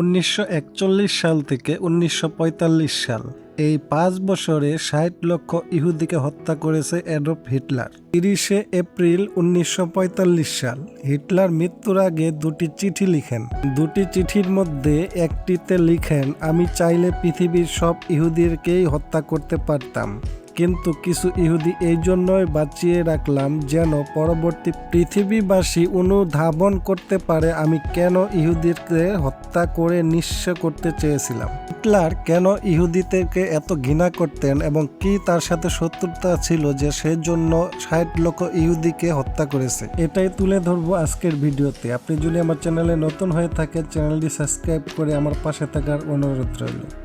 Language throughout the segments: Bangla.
উনিশশো একচল্লিশ সাল থেকে উনিশশো পঁয়তাল্লিশ সাল। এই পাঁচ বছরে ষাট লক্ষ ইহুদিকে হত্যা করেছে অ্যাডলফ হিটলার। তিরিশে এপ্রিল উনিশশো পঁয়তাল্লিশ সাল হিটলার মৃত্যুর আগে দুটি চিঠি লিখেন। দুটি চিঠির মধ্যে একটিতে লিখেন, আমি চাইলে পৃথিবীর সব ইহুদিরকেই হত্যা করতে পারতাম। কিন্তু কিছু ইহুদি এই জন্যই বাঁচিয়ে রাখলাম যেন পরবর্তী পৃথিবীবাসী অনুধাবন করতে পারে আমি কেন ইহুদিকে হত্যা করে নিঃস্ব করতে চেয়েছিলাম। হিটলার কেন ইহুদিদেরকে এত ঘৃণা করতেন এবং কি তার সাথে শত্রুতা ছিল যে সেজন্য ষাট লক্ষ ইহুদিকে হত্যা করেছে? এটাই তুলে ধরবো আজকের ভিডিওতে। আপনি যদি আমার চ্যানেলে নতুন হয়ে থাকে চ্যানেলটি সাবস্ক্রাইব করে আমার পাশে থাকার অনুরোধ রইল।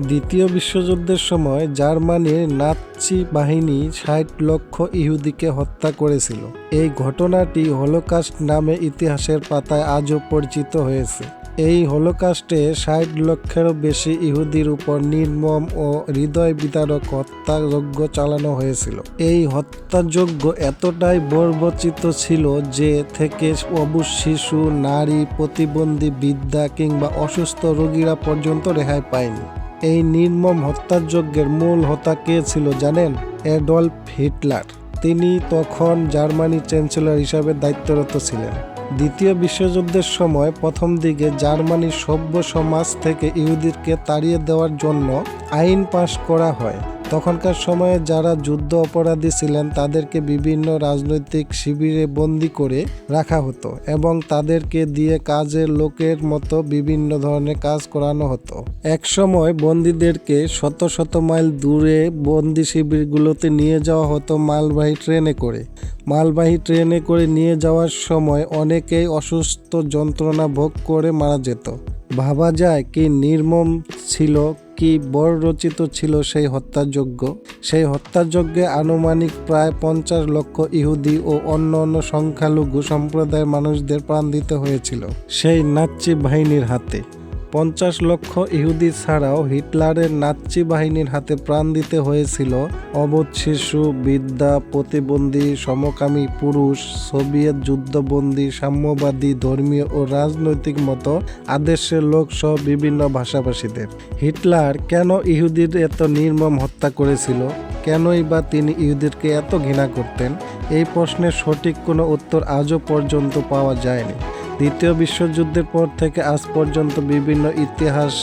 দ্বিতীয় বিশ্বযুদ্ধের সময় জার্মানির নাৎসি বাহিনী ষাট লক্ষ ইহুদিকে হত্যা করেছিল। এই ঘটনাটি হলোকাস্ট নামে ইতিহাসের পাতায় আজও পরিচিত হয়েছে। এই হলোকাস্টে ষাট লক্ষেরও বেশি ইহুদির উপর নির্মম ও হৃদয় বিদারক হত্যাযজ্ঞ চালানো হয়েছিল। এই হত্যাযজ্ঞ এতটাই বর্বচিত ছিল যে থেকে অবুজ শিশু, নারী, প্রতিবন্ধী বিদ্যা কিংবা অসুস্থ রোগীরা পর্যন্ত রেহাই পায়নি। এই নির্মম হত্যাযজ্ঞের মূল হোতা কে ছিল জানেন? Adolf Hitler. তিনি তখন জার্মানির চ্যান্সেলর হিসাবে দায়িত্বরত ছিলেন। দ্বিতীয় বিশ্বযুদ্ধের সময় প্রথম দিকে জার্মানির সভ্য সমাজ থেকে ইহুদিরকে তাড়িয়ে দেওয়ার জন্য আইন পাশ করা হয়। তখনকার সময়ে যারা যুদ্ধ অপরাধী ছিলেন, তাদেরকে বিভিন্ন রাজনৈতিক শিবিরে বন্দি করে রাখা হতো এবং তাদেরকে দিয়ে কাজের লোকের মতো বিভিন্ন ধরনের কাজ করানো হতো। একসময় বন্দীদেরকে শত শত মাইল দূরে বন্দি শিবিরগুলোতে নিয়ে যাওয়া হতো মালবাহী ট্রেনে করে। মালবাহী ট্রেনে করে নিয়ে যাওয়ার সময় অনেকেই অসুস্থ যন্ত্রণা ভোগ করে মারা যেত। ভাবা যায় কি নির্মম ছিল কি বড় রচিত ছিল সেই হত্যাযজ্ঞ? সেই হত্যাযজ্ঞে আনুমানিক প্রায় পঞ্চাশ লক্ষ ইহুদি ও অন্য অন্য সংখ্যালঘু সম্প্রদায়ের মানুষদের প্রাণ দিতে হয়েছিল। সেই নাচ্চি বাহিনীর হাতে। পঞ্চাশ লক্ষ ইহুদি ছাড়াও হিটলারের নাৎসি বাহিনীর হাতে প্রাণ দিতে হয়েছিল। অবোধ শিশু বিদ্যা প্রতিবন্ধী, সমকামী পুরুষ, সোভিয়েত যুদ্ধবন্দী, সাম্যবাদী, ধর্মীয় ও রাজনৈতিক মতো আদেশের লোক সহ বিভিন্ন ভাষাভাষীদের। হিটলার কেন ইহুদির এত নির্মম হত্যা করেছিল? কেনই বা তিনি ইহুদিরকে এত ঘৃণা করতেন? এই প্রশ্নের সঠিক কোনো উত্তর আজও পর্যন্ত পাওয়া যায়নি। দ্বিতীয় বিশ্বযুদ্ধের পর থেকে আজ পর্যন্ত বিভিন্ন ইতিহাস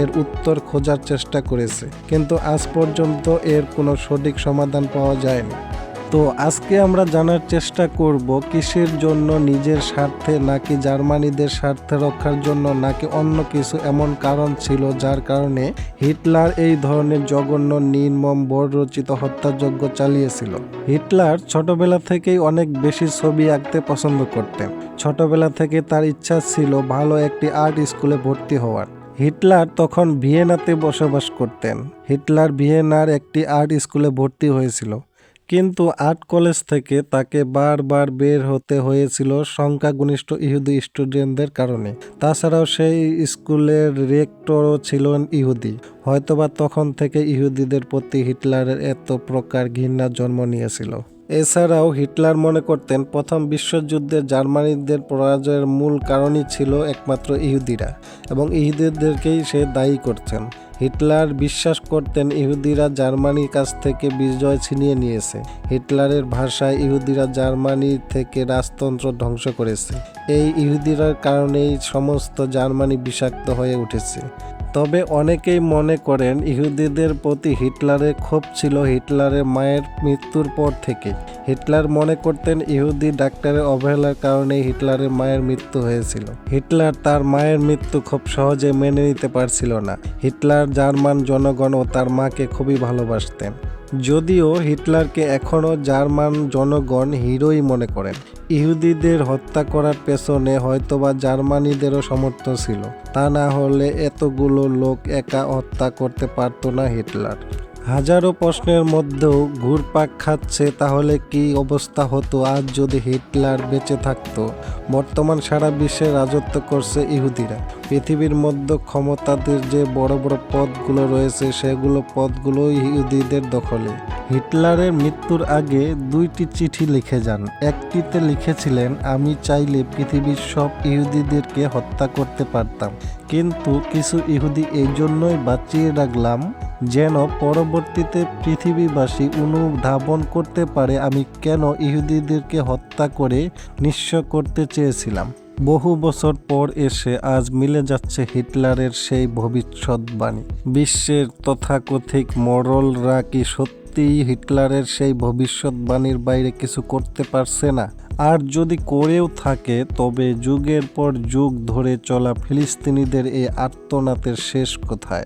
এর উত্তর খোঁজার চেষ্টা করেছে, কিন্তু আজ পর্যন্ত এর কোনো সঠিক সমাধান পাওয়া যায়নি। তো আজকে আমরা জানার চেষ্টা করব কিসের জন্য নিজের স্বার্থে নাকি জার্মানিদের স্বার্থে রক্ষার জন্য নাকি অন্য কিছু এমন কারণ ছিল যার কারণে হিটলার এই ধরনের জঘন্য, নির্মম বর্ণরচিত হত্যাযজ্ঞ চালিয়েছিল। হিটলার ছোটবেলা থেকেই অনেক বেশি ছবি আঁকতে পছন্দ করতেন। ছোটবেলা থেকে তার ইচ্ছা ছিল ভালো একটি আর্ট স্কুলে ভর্তি হওয়ার। হিটলার তখন ভিয়েনাতে বসবাস করতেন। হিটলার ভিয়েনার একটি আর্ট স্কুলে ভর্তি হয়েছিল। কিন্তু আর্ট কলেজ থেকে তাকে বারবার বের হতে হয়েছিল সংখ্যাগরিষ্ঠ ইহুদি স্টুডেন্টদের কারণে। তাছাড়াও সেই স্কুলের রেক্টরও ছিলেন ইহুদি। হয়তোবা তখন থেকে ইহুদিদের প্রতি হিটলারের এত প্রকার ঘৃণার জন্ম নিয়েছিল। এছাড়াও হিটলার মনে করতেন প্রথম বিশ্বযুদ্ধে জার্মানিদের পরাজয়ের মূল কারণই ছিল একমাত্র ইহুদিরা এবং ইহুদিদেরকেই সে দায়ী করছেন হিটলার বিশ্বাস করতেন ইহুদিরা জার্মানির কাছ থেকে বিজয় ছিনিয়ে নিয়েছে। হিটলারের ভাষায় ইহুদিরা জার্মানি থেকে রাজতন্ত্র ধ্বংস করেছে। এই ইহুদিরার কারণেই সমস্ত জার্মানি বিষাক্ত হয়ে উঠেছে। তবে অনেকেই মনে করেন ইহুদিদের প্রতি হিটলারের ক্ষোভ ছিল হিটলারের মায়ের মৃত্যুর পর থেকে। হিটলার মনে করতেন ইহুদি ডাক্তারের অবহেলার কারণে হিটলারের মায়ের মৃত্যু হয়েছিল। হিটলার তার মায়ের মৃত্যু খুব সহজে মেনে নিতে পারছিল না। হিটলার জার্মান জনগণ ও তার মাকে খুবই ভালোবাসতেন। যদিও হিটলারকে এখনও জার্মান জনগণ হিরোই মনে করেন। ইহুদিদের হত্যা করার পেছনে হয়তোবা জার্মানিদেরও সমর্থন ছিল। তা না হলে এতগুলো লোক একা হত্যা করতে পারত না হিটলার। হাজারো প্রশ্নের মধ্যেও ঘুরপাক খাচ্ছে, তাহলে কি অবস্থা হতো? আজ যদি হিটলার বেঁচে থাকতো, বর্তমান সারা বিশ্বে রাজত্ব করছে ইহুদিরা। পৃথিবীর মধ্যে ক্ষমতাদের যে বড় বড় পদগুলো রয়েছে, সেগুলো পদগুলো ইহুদিদের দখলে। হিটলারের মৃত্যুর আগে দুইটি চিঠি লিখে যান। একটিতে লিখেছিলেন, আমি চাইলে পৃথিবীর সব ইহুদিদেরকে হত্যা করতে পারতাম। কিন্তু কিছু ইহুদি এই জন্যই বাঁচিয়ে রাখলাম যেন পরবর্তীতে পৃথিবীবাসী অনুধাবন করতে পারে। আমি কেন ইহুদিদেরকে হত্যা করে নিঃস্ব করতে চেয়েছিলাম? বহু বছর পর এসে আজ মিলে যাচ্ছে হিটলারের সেই ভবিষ্যৎবাণী বিশ্বের তথাকথিক মরলরা কি সত্যিই হিটলারের সেই ভবিষ্যৎবাণীর বাইরে কিছু করতে পারছে না? আর যদি করেও থাকে, তবে যুগের পর যুগ ধরে চলা ফিলিস্তিনিদের এই আত্মনাতের শেষ কোথায়?